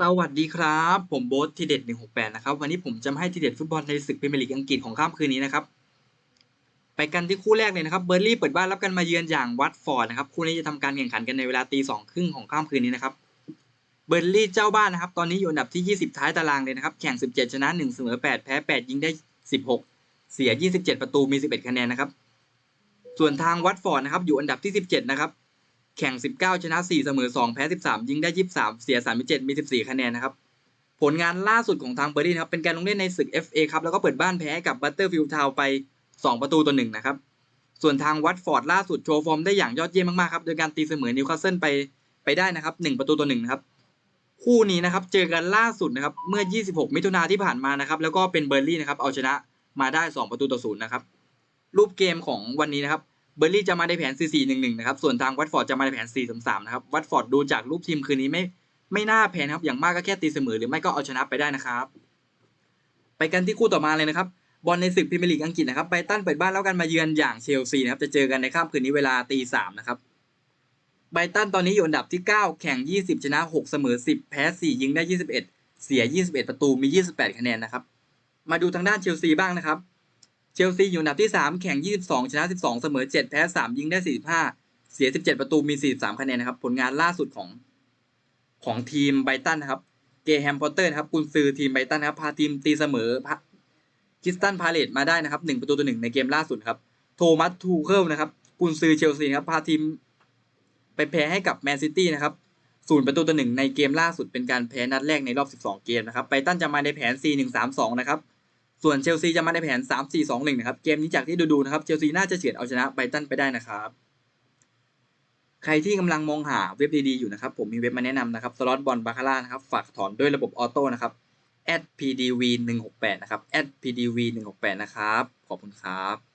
สวัสดีครับ ผมโบ๊ททีเด็ด168 นะครับ วันนี้ผมจะมาให้ทีเด็ดฟุตบอลในศึกพรีเมียร์ลีกอังกฤษของค่ำคืนนี้นะครับ ไปกันที่คู่แรกเลยนะครับเบอร์ลี่เปิดบ้านรับกันมาเยือนอย่างวัตฟอร์ดนะครับ คู่นี้จะทำการแข่งขันกันในเวลาตีสองครึ่งของค่ำคืนนี้นะครับ เบอร์ลี่เจ้าบ้านนะครับ ตอนนี้อยู่อันดับที่ 20 ท้ายตารางเลยนะครับ แข่ง 17 ชนะ 1 เสมอ 8 แพ้ 8 ยิงได้ 16 เสีย 27 ประตู มี 11 คะแนนนะครับ ส่วนทางวัตฟอร์ดนะครับ อยู่อันดับที่ 17 นะครับ แข่ง 19 ชนะ 4 เสมอ 2 แพ้ 13 ยิงได้ 23 เสีย 37 มี 14 คะแนนนะครับ ผลงานล่าสุดของทางเบอร์ดี้นะครับ เป็นการลงเล่นในศึก FA ครับ แล้วก็เปิดบ้านแพ้กับบัตเตอร์ฟิลด์ทาวไป 2 ประตูต่อ1นะครับ ส่วนทางวัตฟอร์ดล่าสุดโชว์ฟอร์มได้อย่างยอดเยี่ยมมากๆครับ โดยการตีเสมอนิวคาสเซิลไปไปได้นะครับ 1 ประตูต่อ1นะครับ คู่นี้นะครับเจอกันล่าสุดนะครับ เมื่อ 26 มิถุนาที่ผ่านมานะครับ แล้วก็เป็นเบอร์ลี่นะครับ เอาชนะมาได้ 2 ประตูต่อ0นะครับ รูปเกมของวันนี้นะครับ เบอร์ลี่จะมาในแผน 4-4-1-1 นะครับ ส่วนทางวัตฟอร์ดจะมาในแผน 4-3-3 นะครับ วัตฟอร์ดดูจากรูปทีมคืนนี้ไม่ไม่น่าแพ้นะครับ อย่างมากก็แค่ตีเสมอหรือไม่ก็เอาชนะไปได้นะครับ ไปกันที่คู่ต่อมาเลยนะครับ บอลในศึกพรีเมียร์ลีกอังกฤษนะครับ ไบรตันเปิดบ้านแล้วกันมาเยือนอย่างเชลซีนะครับ จะเจอกันในค่ำคืนนี้เวลาตีสามนะครับ ไบรตันตอนนี้อยู่อันดับที่ 9 แข่ง 20 ชนะ 6 เสมอ 10 แพ้ 4 ยิงได้ 21 เสีย 21 ประตู มี 28 คะแนนนะครับ มาดูทางด้านเชลซีบ้างนะครับ เชลซีอยู่อันดับที่ 3 แข่ง 22 ชนะ 12 เสมอ 7 แพ้ 3 ยิงได้ 45 เสีย 17 ประตูมี 43 คะแนนนะครับ ผลงานล่าสุดของของทีมไบตันนะครับ เกแฮมพอตเตอร์นะครับกุนซือทีมไบตันนะครับ พาทีมตีเสมอคิสตันพาเลตมาได้นะครับ 1 ประตูต่อ1ในเกมล่าสุดครับ โทมัสทูเคิลนะครับกุนซือเชลซีครับ พาทีมไปแพ้ให้กับแมนซิตี้นะครับศูนย์ประตูต่อหนึ่งในเกมล่าสุดเป็นการแพ้นัดแรกในรอบ 12 เกมนะครับ ไบตันจะมาในแผน 4-1-3-2 นะครับ ส่วนเชลซีจะมาในแผน 3-4-2-1 นะครับ เกมนี้จากที่ดูๆนะครับ เชลซีน่าจะเฉียดเอาชนะไบรตันไปได้นะครับ ใครที่กำลังมองหาเว็บดีๆอยู่นะครับ ผมมีเว็บมาแนะนำนะครับสล็อตบอลบาคาร่านะครับ ฝากถอนด้วยระบบออโต้นะครับ @pdv 168 นะครับ @pdv 168 นะครับ ขอบคุณครับ